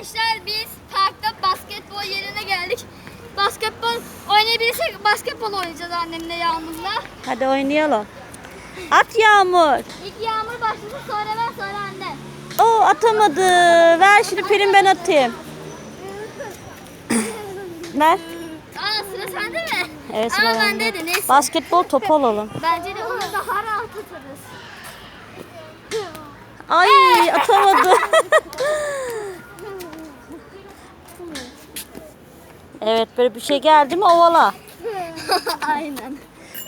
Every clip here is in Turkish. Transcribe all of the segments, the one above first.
Arkadaşlar biz parkta basketbol yerine geldik. Basketbol oynayabilirsek basketbol oynayacağız annemle Yağmur'la. Hadi oynayalım. At Yağmur. İlk Yağmur başlasın sonra ben sonra anne. Oo atamadı. Ver şimdi Pelin ben atayım. Ver. Aa sıra sende mi? Evet Ama sıra bende. de neyse. Basketbol topu alalım. Bence de onu daha rahat atarız. Ay atamadı. evet böyle bir şey geldi mi ovala. Aynen.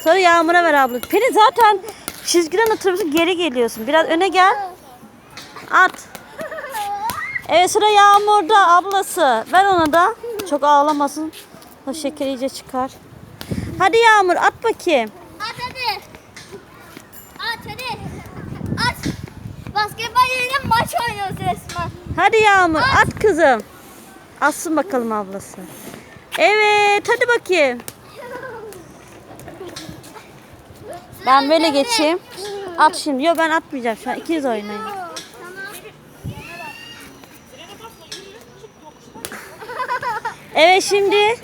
Sonra Yağmur'a ver abla. Pelin zaten çizgiden atıyorsun geri geliyorsun. Biraz öne gel. At. Evet sıra Yağmur'da ablası. Ver ona da. Çok ağlamasın. O şeker iyice çıkar. Hadi Yağmur at bakayım. At hadi. At hadi. At. Basketbol yerine maç oynuyoruz resmen. Hadi Yağmur at kızım. Atsın bakalım ablası. Evet hadi bakayım. Ben böyle geçeyim. At şimdi. Yok ben atmayacağım şu an. İkiniz oynayın. Evet şimdi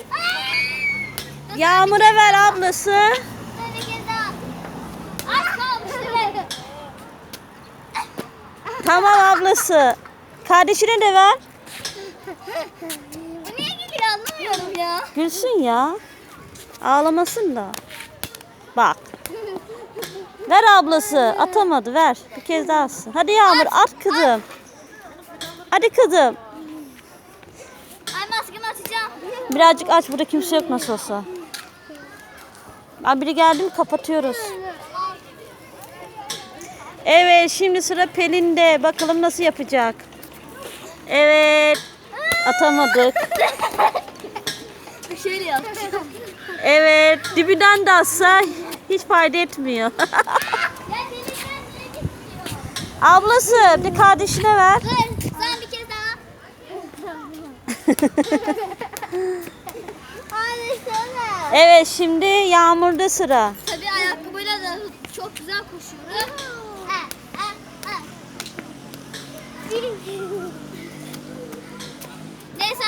Yağmur'a ver ablası. Tamam ablası. Kardeşine de ver. Bu niye gidiyor anlamıyorum ya. Gülsün ya. Ağlamasın da. Bak. Ver ablası. Atamadı ver. Bir kez daha atsın. Hadi Yağmur at kızım. Hadi kızım. Ay maskemi atacağım. Birazcık aç burada kimse yok nasıl olsa. Aa, biri geldi mi kapatıyoruz. Evet şimdi sıra Pelin'de. Bakalım nasıl yapacak. Evet. Atamadık. Şöyle yapacağım. Evet. Dibinden de atsa hiç fayda etmiyor. Ablası bir kardeşine ver. Dur sen bir kez daha. Hadi sana. Evet şimdi Yağmur'da sıra. Tabii ayakkabıyla da çok güzel koşuyoruz.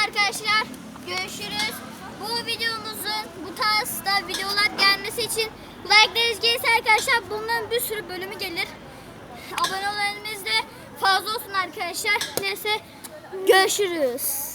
Arkadaşlar görüşürüz. Bu videomuzun bu tarzda videolar gelmesi için like'larınız gelirse arkadaşlar bunların bir sürü bölümü gelir. Abone olanlarınız da fazla olsun arkadaşlar. Neyse görüşürüz.